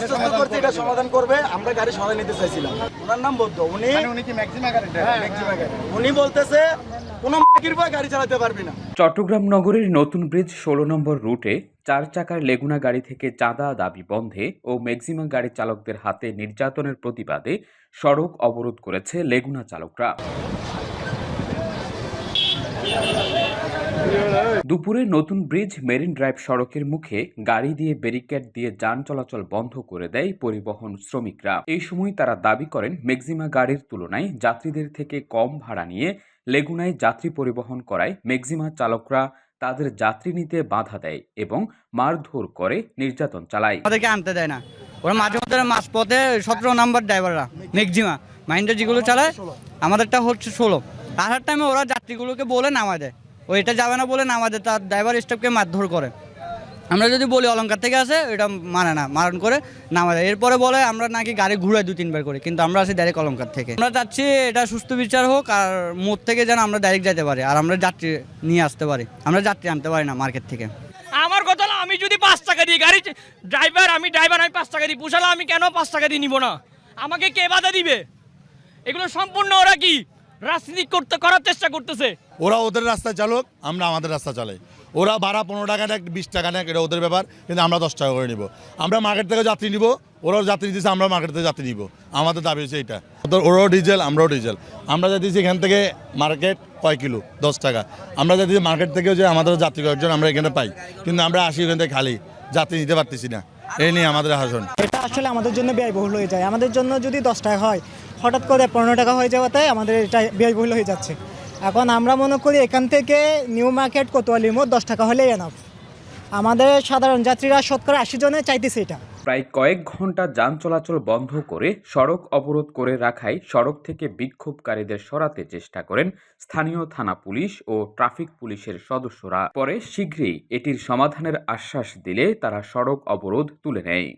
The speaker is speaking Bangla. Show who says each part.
Speaker 1: আশ্বস্ত করতে এটা সমাধান করবে আমরা গাড়ি সমাধান নিতে চাইছিলাম। ওনার নাম বৌদ্ধ। উনি
Speaker 2: উনি কি ম্যাক্সিমাম গাড়ি?
Speaker 1: উনি বলতেছে কোনো গাড়ি চালাতে পারবি না।
Speaker 3: চট্টগ্রাম নগরের নতুন ব্রিজ ষোলো নম্বর রুটে চার চাকার লেগুনা গাড়ি থেকে চাঁদা দাবি বন্ধে ও ম্যাক্সিমাম গাড়ি চালকদের হাতে নির্যাতনের প্রতিবাদে সড়ক অবরোধ করেছে লেগুনা চালকরা। দুপুরে নতুন ব্রিজ মেরিন ড্রাইভ সড়কের মুখে গাড়ি দিয়ে ব্যারিকেড দিয়ে যান চলাচল বন্ধ করে দেয় পরিবহন শ্রমিকরা। এই সময় তারা দাবি করেন ম্যাক্সিমা গাড়ির তুলনায় যাত্রীদের থেকে কম ভাড়া নিয়ে লেগুনায় যাত্রী পরিবহন করায় ম্যাক্সিমা চালকরা তাদের যাত্রী নিতে বাধা দেয় এবং মারধর করে নির্যাতন চালায়।
Speaker 4: তাদেরকে আনতে দেয় না। ওরা মাঝে মধ্যে মাঝ পথে সতেরো নাম্বার ড্রাইভাররা ম্যাক্সিমা মাইন্ডার যেগুলো চালায়, আমাদেরটা হচ্ছে ষোলো। আসার টাইমে ওরা যাত্রীগুলোকে বলে নামা দেয়। ও এটা যাবে না বলে নামা দেয় তার ড্রাইভার স্টাফকে মারধর করে। আমরা যদি বলি অলঙ্কার থেকে আসে এটা মানে না, মারণ করে নামা দেয় এরপরে বলে আমরা নাকি গাড়ি ঘুরাই দু তিনবার করে, কিন্তু আমরা আসি ডাইরেক্ট অলঙ্কার থেকে। আমরা চাচ্ছি এটা সুস্থ বিচার হোক, আর মোড় থেকে যেন আমরা ডাইরেক্ট যেতে পারি, আর আমরা যাত্রী নিয়ে আসতে পারি। আমরা যাত্রী আনতে পারি না মার্কেট থেকে।
Speaker 5: আমার কথা হলো, আমি যদি পাঁচ টাকা দিই, গাড়ি ড্রাইভার আমি ড্রাইভার আমি পাঁচ টাকা দিই পুষালে আমি কেন পাঁচ টাকা দিয়ে নিব না? আমাকে কে বাধা দিবে? এগুলো সম্পূর্ণ ওরা কি রাজনীতি করতে, করার চেষ্টা করতেছে?
Speaker 6: ওরা ওদের রাস্তা চালক, আমরা আমাদের রাস্তা চালাই। ওরা ভাড়া পনেরো টাকা নেক বিশ টাকা নেক এটা ওদের ব্যাপার, কিন্তু আমরা দশ টাকা করে নিব। আমরা মার্কেট থেকে যাত্রী নিব ওরাও যাত্রী দিচ্ছে আমরা মার্কেট থেকে যাত্রী নিব। আমাদের দাবি হচ্ছে এটা ওরাও ডিজেল আমরাও ডিজেল আমরা যা দিচ্ছি এখান থেকে মার্কেট কয় কিলো? দশ টাকা। আমরা যা দিচ্ছি মার্কেট থেকেও যে আমাদের যাত্রী কয়েকজন আমরা এখানে পাই। কিন্তু আমরা আসি এখান থেকে খালি। যাত্রী নিতে পারতেছি না। এই নিয়ে আমাদের হাসন
Speaker 7: এটা আসলে আমাদের জন্য ব্যয়বহুল হয়ে যায়। আমাদের জন্য যদি দশ টাকা হয়, হঠাৎ করে পনেরো টাকা হয়ে যাওয়াতে আমাদের এটা ব্যয়বহুল হয়ে যাচ্ছে। এখন আমরা মনে করি এখান থেকে নিউ মার্কেট কোতোয়ালির মোট দশ টাকা হলেই এনাফ আমাদের সাধারণ যাত্রীরা শতকরা আশি জনে চাইতেছে এটা।
Speaker 3: প্রায় কয়েক ঘণ্টা যান চলাচল বন্ধ করে সড়ক অবরোধ করে রাখায় সড়ক থেকে বিক্ষোভকারীদের সরাতে চেষ্টা করেন স্থানীয় থানা পুলিশ ও ট্রাফিক পুলিশের সদস্যরা। পরে শীঘ্রই এটির সমাধানের আশ্বাস দিলে তারা সড়ক অবরোধ তুলে নেয়।